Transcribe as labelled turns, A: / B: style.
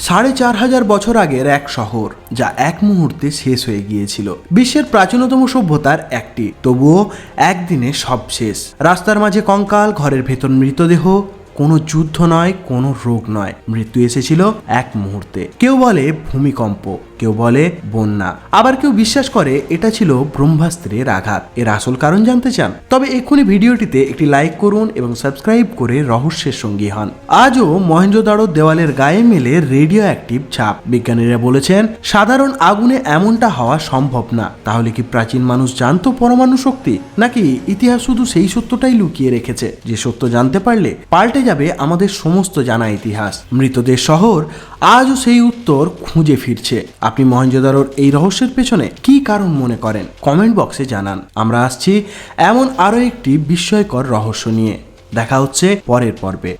A: সাড়ে চার হাজার বছর আগের এক শহর, যা এক মুহূর্তে শেষ হয়ে গিয়েছিল। বিশ্বের প্রাচীনতম সভ্যতার একটি, তবুও একদিনে সব শেষ রাস্তার মাঝে কঙ্কাল, ঘরের ভেতর মৃতদেহ কোনো যুদ্ধ নয়, কোনো রোগ নয়। মৃত্যু এসেছিল এক মুহূর্তে। কেউ বলে ভূমিকম্প, কেউ বলে বন্যা। আবার কেউ বিশ্বাস করে এটা ছিল ব্রহ্মাস্ত্রের আঘাত। এর আসল কারণ জানতে চান? তবে এক্ষুনি ভিডিওটিতে একটি লাইক করুন এবং সাবস্ক্রাইব করে রহস্যের সঙ্গী হন। আজও মহেঞ্জোদারো দেওয়ালের গায়ে মেলে রেডিও অ্যাক্টিভ ছাপ। বিজ্ঞানীরা বলেছেন, সাধারণ আগুনে এমনটা হওয়া সম্ভব না। তাহলে কি প্রাচীন মানুষ জানতো পরমাণু শক্তি? নাকি ইতিহাস শুধু সেই সত্যটাই লুকিয়ে রেখেছে? যে সত্য জানতে পারলে পাল্টে যাবে আমাদের সমস্ত জানা ইতিহাস। মৃতদের শহর আজও সেই উত্তর খুঁজে ফিরছে। আপনি মহেঞ্জোদারোর এই রহস্যের পেছনে কি কারণ মনে করেন? কমেন্ট বক্সে জানান। আমরা আসছি এমন আরও একটি বিস্ময়কর রহস্য নিয়ে। দেখা হচ্ছে পরের পর্বে।